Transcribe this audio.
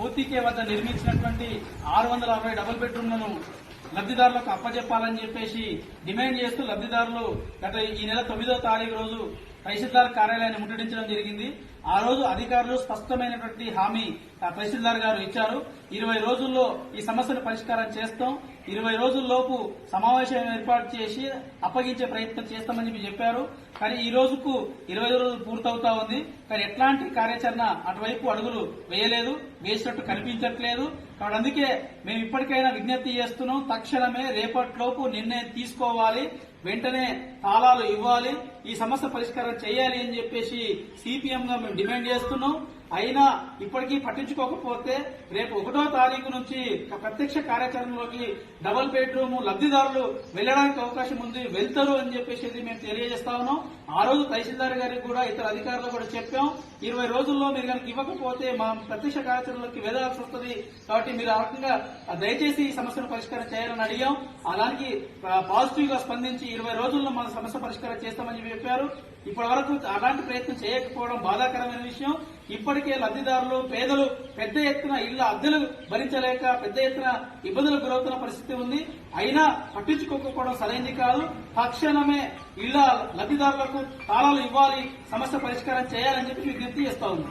పోతికే వద్ద నిర్మించినటువంటి ఆరు వందల అరవై డబుల్ బెడ్రూమ్లను లబ్ధిదారులకు అప్పజెప్పాలని చెప్పేసి డిమాండ్ చేస్తూ లబ్ధిదారులు గత ఈ నెల తొమ్మిదో తారీఖు రోజు తహసీల్దార్ కార్యాలయాన్ని ముట్టడించడం జరిగింది. ఆ రోజు అధికారులు స్పష్టమైనటువంటి హామీ తహసీల్దార్ గారు ఇచ్చారు. ఇరవై రోజుల్లో ఈ సమస్యను పరిష్కారం చేస్తాం. ఇరవై రోజుల్లోపు సమావేశం ఏర్పాటు చేసి అప్పగించే ప్రయత్నం చేస్తామని చెప్పి చెప్పారు. కానీ ఈ రోజుకు ఇరవై రోజులు పూర్తవుతా ఉంది. కానీ ఎట్లాంటి కార్యాచరణ అటువైపు అడుగులు వేయలేదు వేసినట్టు కనిపించట్లేదు. కాబట్టి అందుకే మేము ఇప్పటికైనా విజ్ఞప్తి చేస్తున్నాం. తక్షణమే రేపటిలోపు నిర్ణయం తీసుకోవాలి. వెంటనే తాళాలు ఇవ్వాలి ఈ సమస్య పరిష్కారం చేయాలి అని చెప్పేసి సిపిఎం గా మేము డిమాండ్ చేస్తున్నాం. అయినా ఇప్పటికీ పట్టించుకోకపోతే రేపు ఒకటో తారీఖు నుంచి ప్రత్యక్ష కార్యాచరణలోకి డబుల్ బెడ్రూమ్ లబ్ధిదారులు వెళ్ళడానికి అవకాశం ఉంది వెళ్తారు అని చెప్పేసి మేము తెలియజేస్తా ఉన్నాం. ఆ రోజు తహసీల్దార్ గారికి కూడా ఇతర అధికారులు కూడా చెప్పాం. ఇరవై రోజుల్లో మీరు కనుక ఇవ్వకపోతే మా ప్రత్యక్ష కార్యాచరణలోకి వెళ్ళాల్సి వస్తుంది. కాబట్టి మీరు ఆ రకంగా దయచేసి ఈ సమస్యను పరిష్కారం చేయాలని అడిగాం. ఆ దానికి పాజిటివ్గా స్పందించి ఇరవై రోజుల్లో మన సమస్య పరిష్కారం చేస్తామని చెప్పారు. ఇప్పటి వరకు అలాంటి ప్రయత్నం చేయకపోవడం బాధాకరమైన విషయం. ఇప్పటికే లబ్ధిదారులు పేదలు పెద్ద ఎత్తున ఇళ్ళ అద్దెలు భరించలేక పెద్ద ఎత్తున ఇబ్బందులకు గురవుతున్న పరిస్థితి ఉంది. అయినా పట్టించుకోకపోవడం సరైంది కాదు. తక్షణమే ఇళ్ళ లబ్ధిదారులకు తాళాలు ఇవ్వాలి సమస్య పరిష్కారం చేయాలని చెప్పి విజ్ఞప్తి చేస్తా ఉంది